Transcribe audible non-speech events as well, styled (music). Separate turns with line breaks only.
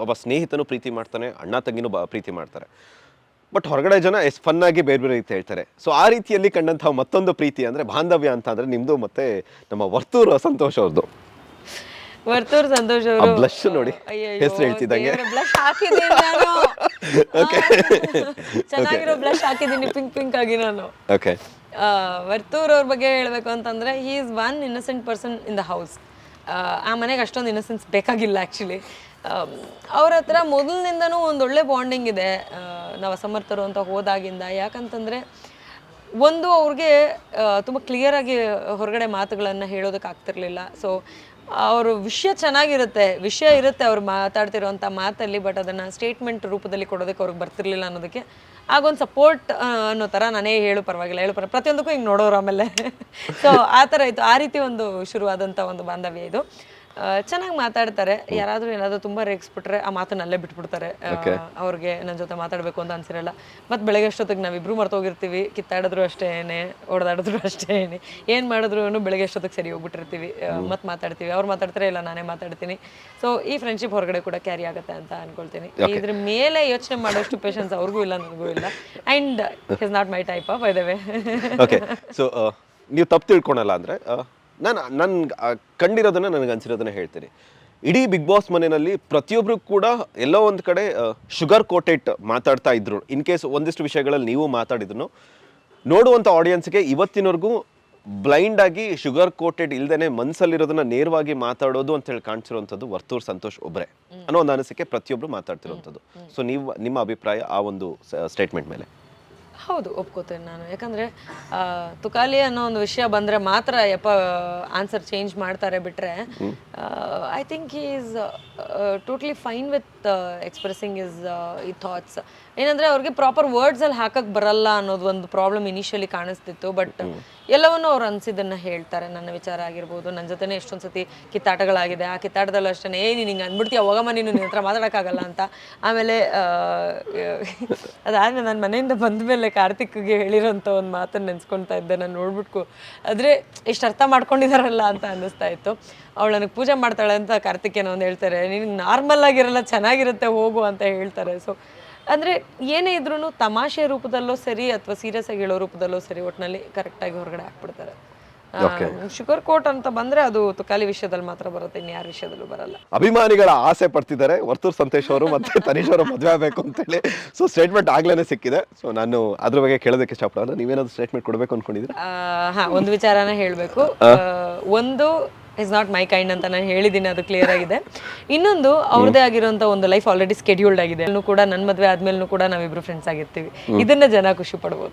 ಒಬ್ಬ ಸ್ನೇಹಿತನು ಪ್ರೀತಿ ಮಾಡ್ತಾನೆ ಅಣ್ಣ ತಂಗಿನೂ ಬ ಪ್ರೀತಿ ಮಾಡ್ತಾರೆ. ಬಟ್ ಹೊರಗಡೆ ಜನ ಎಷ್ಟು ಫನ್ ಆಗಿ ಬೇರೆ ಬೇರೆ ರೀತಿ ಹೇಳ್ತಾರೆ. ಸೊ ಆ ರೀತಿಯಲ್ಲಿ ಕಂಡಂತಹ ಮತ್ತೊಂದು ಪ್ರೀತಿ ಅಂದ್ರೆ ಬಾಂಧವ್ಯ ಅಂತ ಅಂದ್ರೆ ನಿಮ್ದು ಮತ್ತೆ ನಮ್ಮ ವರ್ತೂರು ಸಂತೋಷ್ ಅವ್ರದ್ದು
ವರ್ತೂರ್ ಸಂತೋಷ್
ಬ್ಲಶ್
ಅವರು
ನೋಡಿ, ಹೆಸ್ರು ಹೇಳ್ತಿದ್ದಂಗೆ.
ಬ್ಲಶ್ ಹಾಕಿದ್ದೀನಿ ನಾನು. (laughs) ಚೆನ್ನಾಗಿರೋ ಬ್ಲಶ್ ಹಾಕಿದ್ದೀನಿ ಪಿಂಕ್ ಪಿಂಕ್ ಆಗಿ ನಾನು.
ಓಕೆ
ಆ, ವರ್ತೂರ್ ಅವ್ರ ಬಗ್ಗೆ ಹೇಳಬೇಕು ಅಂತಂದ್ರೆ he is one innocent person in the house ಆ ಮನೆಗೆ ಅಷ್ಟೊಂದು ಇನ್ನಸೆನ್ಸ್ ಬೇಕಾಗಿಲ್ಲ ಆ್ಯಕ್ಚುಲಿ ಅವ್ರ ಹತ್ರ ಮೊದಲಿನಿಂದನೂ ಒಳ್ಳೆ ಬಾಂಡಿಂಗ್ ಇದೆ. ನಾವು ಅಸಮರ್ಥರು ಅಂತ ಹೋದಾಗಿಂದ. ಯಾಕಂತಂದರೆ ಒಂದು ಅವ್ರಿಗೆ ತುಂಬ ಕ್ಲಿಯರಾಗಿ ಹೊರಗಡೆ ಮಾತುಗಳನ್ನು ಹೇಳೋದಕ್ಕೆ ಆಗ್ತಿರ್ಲಿಲ್ಲ. ಸೊ ಅವ್ರ ವಿಷಯ ಚೆನ್ನಾಗಿರುತ್ತೆ. ವಿಷಯ ಇರುತ್ತೆ ಅವ್ರು ಮಾತಾಡ್ತಿರೋಂಥ ಮಾತಲ್ಲಿ ಬಟ್ ಅದನ್ನು ಸ್ಟೇಟ್ಮೆಂಟ್ ರೂಪದಲ್ಲಿ ಕೊಡೋದಕ್ಕೆ ಅವ್ರಿಗೆ ಬರ್ತಿರ್ಲಿಲ್ಲ ಅನ್ನೋದಕ್ಕೆ ಆಗೊಂದು ಸಪೋರ್ಟ್ ಅನ್ನೋ ಥರ ನಾನೇ ಹೇಳು ಪರವಾಗಿಲ್ಲ. ಹೇಳು ಪರ, ಪ್ರತಿಯೊಂದಕ್ಕೂ ಹಿಂಗೆ ನೋಡೋರು ಆಮೇಲೆ. ಸೊ ಆ ಥರ ಇತ್ತು ಆ ರೀತಿ ಒಂದು ಶುರುವಾದಂಥ ಒಂದು ಬಾಂಧವ್ಯ ಇದು. ಚೆನ್ನಾಗಿ ಮಾತಾಡ್ತಾರೆ. ಯಾರಾದರೂ ಏನಾದರೂ ತುಂಬ ರೇಗಿಸ್ಬಿಟ್ರೆ ಆ ಮಾತನ್ನ ಅಲ್ಲೇ ಬಿಟ್ಬಿಡ್ತಾರೆ. ಅವ್ರಿಗೆ ನನ್ನ ಜೊತೆ ಮಾತಾಡಬೇಕು ಅಂತ ಅನ್ಸಿರಲ್ಲ. ಮತ್ತು ಬೆಳಗ್ಗೆ ಅಷ್ಟೊತ್ತಿಗೆ ನಾವಿಬ್ರು ಮರ್ತೋಗಿರ್ತೀವಿ. ಕಿತ್ತಾಡಿದ್ರು ಅಷ್ಟೇನೆ ಹೊಡೆದಾಡಿದ್ರು ಅಷ್ಟೇನೆ ಏನು. ಮಾಡಿದ್ರು ಬೆಳಗ್ಗೆ ಅಷ್ಟೊತ್ತಿಗೆ ಸರಿ ಹೋಗ್ಬಿಟ್ಟಿರ್ತೀವಿ. ಮತ್ತೆ ಮಾತಾಡ್ತೀವಿ. ಅವ್ರು ಮಾತಾಡ್ತಾರೆ ಇಲ್ಲ ನಾನೇ ಮಾತಾಡ್ತೀನಿ. ಸೊ ಈ ಫ್ರೆಂಡ್ಶಿಪ್ ಹೊರಗಡೆ ಕೂಡ ಕ್ಯಾರಿ ಆಗುತ್ತೆ ಅಂತ ಅನ್ಕೊಳ್ತೀನಿ. ಇದ್ರ ಮೇಲೆ ಯೋಚನೆ ಮಾಡೋಷ್ಟು ಪೇಷನ್ಸ್ ಅವ್ರಿಗೂ ಇಲ್ಲ ನನಗೂ ಇಲ್ಲ. And is not my type of the way
okay so ನೀವು ತಪ್ಪು ತಿಳ್ಕೊಳಲ್ಲ ಅಂದರೆ ನಾನು ನನ್ನ ಕಂಡಿರೋದನ್ನ ನನಗೆ ಅನ್ಸಿರೋದನ್ನ ಹೇಳ್ತೀನಿ. ಇಡೀ ಬಿಗ್ ಬಾಸ್ ಮನೆಯಲ್ಲಿ ಪ್ರತಿಯೊಬ್ಬರು ಕೂಡ ಎಲ್ಲೋ ಒಂದು ಕಡೆ ಶುಗರ್ ಕೋಟೆಡ್ ಮಾತಾಡ್ತಾ ಇದ್ರು. ಇನ್ ಕೇಸ್ ಒಂದಿಷ್ಟು ವಿಷಯಗಳಲ್ಲಿ ನೀವು ಮಾತಾಡಿದ್ರು ನೋಡುವಂಥ ಆಡಿಯನ್ಸ್ಗೆ ಇವತ್ತಿನವರೆಗೂ ಬ್ಲೈಂಡ್ ಆಗಿ ಶುಗರ್ ಕೋಟೆಡ್ ಇಲ್ದೇ ಮನಸ್ಸಲ್ಲಿರೋದನ್ನ ನೇರವಾಗಿ ಮಾತಾಡೋದು ಅಂತ ಹೇಳಿ ಕಾಣಿಸಿರುವಂಥದ್ದು ವರ್ತೂರ್ ಸಂತೋಷ್ ಒಬ್ಬರೇ ಅನ್ನೋ ಒಂದು ಅನಿಸಿಕೆ ಪ್ರತಿಯೊಬ್ಬರು ಮಾತಾಡ್ತಿರುವಂಥದ್ದು. ಸೊ ನೀವು ನಿಮ್ಮ ಅಭಿಪ್ರಾಯ ಆ ಒಂದು ಸ್ಟೇಟ್ಮೆಂಟ್ ಮೇಲೆ.
ಹೌದು ಒಪ್ಕೋತೇನೆ ನಾನು. ಯಾಕಂದರೆ ತುಕಾಲಿ ಅನ್ನೋ ಒಂದು ವಿಷಯ ಬಂದರೆ ಮಾತ್ರ ಯಪ್ಪ ಆನ್ಸರ್ ಚೇಂಜ್ ಮಾಡ್ತಾರೆ ಬಿಟ್ಟರೆ I think is totally fine with expressing is ಈ ಥಾಟ್ಸ್ ಏನಂದರೆ ಅವ್ರಿಗೆ ಪ್ರಾಪರ್ ವರ್ಡ್ಸಲ್ಲಿ ಹಾಕಕ್ಕೆ ಬರಲ್ಲ ಅನ್ನೋದು ಒಂದು ಪ್ರಾಬ್ಲಮ್ ಇನಿಷಿಯಲಿ ಕಾಣಿಸ್ತಿತ್ತು ಬಟ್ ಎಲ್ಲವನ್ನೂ ಅವ್ರು ಅನ್ಸಿದನ್ನ ಹೇಳ್ತಾರೆ. ನನ್ನ ವಿಚಾರ ಆಗಿರ್ಬೋದು ನನ್ನ ಜೊತೆನೇ ಎಷ್ಟೊಂದು ಸತಿ ಕಿತ್ತಾಟಗಳಾಗಿದೆ ಆ ಕಿತ್ತಾಟದಲ್ಲೂ ಅಷ್ಟೇ ಏ ನೀನು ಹಿಂಗೆ ಅಂದ್ಬಿಡ್ತೀಯ ಹೋಗಮ್ಮ ನೀನು ನಿನ್ನ ಹತ್ರ ಮಾತಾಡೋಕ್ಕಾಗಲ್ಲ ಅಂತ. ಆಮೇಲೆ ಅದಾದ್ಮೇಲೆ ನಾನು ಮನೆಯಿಂದ ಬಂದ ಮೇಲೆ ಕಾರ್ತಿಕ್ಗೆ ಹೇಳಿರೋಂಥ ಒಂದು ಮಾತನ್ನು ನೆನೆಸ್ಕೊಳ್ತಾ ಇದ್ದೆ, ನಾನು ನೋಡ್ಬಿಟ್ಕು. ಆದರೆ ಎಷ್ಟು ಅರ್ಥ ಮಾಡ್ಕೊಂಡಿದಾರಲ್ಲ ಅಂತ ಅನ್ನಿಸ್ತಾ ಇತ್ತು. ಅವಳು ನನಗೆ ಪೂಜೆ ಮಾಡ್ತಾಳೆ ಅಂತ ಕಾರ್ತಿಕೇನೋ ಒಂದು ಹೇಳ್ತಾರೆ ನಿನಗೆ ನಾರ್ಮಲ್ ಆಗಿರಲ್ಲ, ಚೆನ್ನಾಗಿರುತ್ತೆ, ಹೋಗು ಅಂತ ಹೇಳ್ತಾರೆ. ಸೊ ಅಂದರೆ ಏನೇ ಇದ್ರೂ ತಮಾಷೆ ರೂಪದಲ್ಲೋ ಸರಿ ಅಥವಾ ಸೀರಿಯಸ್ ಆಗಿ ಹೇಳೋ ರೂಪದಲ್ಲೋ ಸರಿ ಒಟ್ಟಿನಲ್ಲಿ ಕರೆಕ್ಟಾಗಿ ಹೊರಗಡೆ ಹಾಕ್ಬಿಡ್ತಾರೆ. ಶುಗರ್ ಕೋಟ್ ಅಂತ ಬಂದ್ರೆ ಅದು ತುಕಾಲಿ ವಿಷಯದಲ್ಲಿ ಮಾತ್ರ ಬರುತ್ತೆ ಇನ್ಯಾರ ವಿಷಯದಲ್ಲೂ ಬರಲ್ಲ.
ಅಭಿಮಾನಿಗಳ ಆಸೆ ಪಡ್ತಿದ್ದಾರೆ. ವರ್ತೂರ್ ಸಂತೇಶ್ ಅವರು ಮತ್ತೆ (laughs) ತನೀಶ್ ಅವರು ಮದುವೆ ಆಗಬೇಕು ಅಂತೇಳಿ ಸೊ ಸ್ಟೇಟ್ಮೆಂಟ್ ಆಗ್ಲೇನೆ ಸಿಕ್ಕಿದೆ. ಸೊ ನಾನು ಅದ್ರ ಬಗ್ಗೆ ಕೇಳೋದಕ್ಕೆ ಇಷ್ಟಪಡಲ್ಲ. ನೀವೇನಾದ್ರು ಸ್ಟೇಟ್ಮೆಂಟ್ ಕೊಡಬೇಕು ಅನ್ಕೊಂಡಿದ್ರೆ
ಹಾ ಒಂದು ವಿಚಾರನ ಹೇಳಬೇಕು. ಒಂದು ಇಸ್ ನಾಟ್ ಮೈ ಕೈಂಡ್ ಅಂತ ನಾನು ಹೇಳಿದ್ದೀನಿ ಅದು ಕ್ಲಿಯರ್ ಆಗಿದೆ. ಇನ್ನೊಂದು ಅವ್ರದೇ ಆಗಿರುವಂತ ಒಂದು ಲೈಫ್ ಆಲ್ರೆಡಿ ಸ್ಕೆಡ್ಯೂಲ್ಡ್ ಆಗಿದೆ. ಕೂಡ ನನ್ನ ಮದುವೆ ಆದ್ಮೇಲೂ ಕೂಡ ನಾವಿಬ್ರು ಫ್ರೆಂಡ್ಸ್ ಆಗಿರ್ತೀವಿ. ಇದನ್ನ ಜನ ಖುಷಿ ಪಡ್ಬೋದು.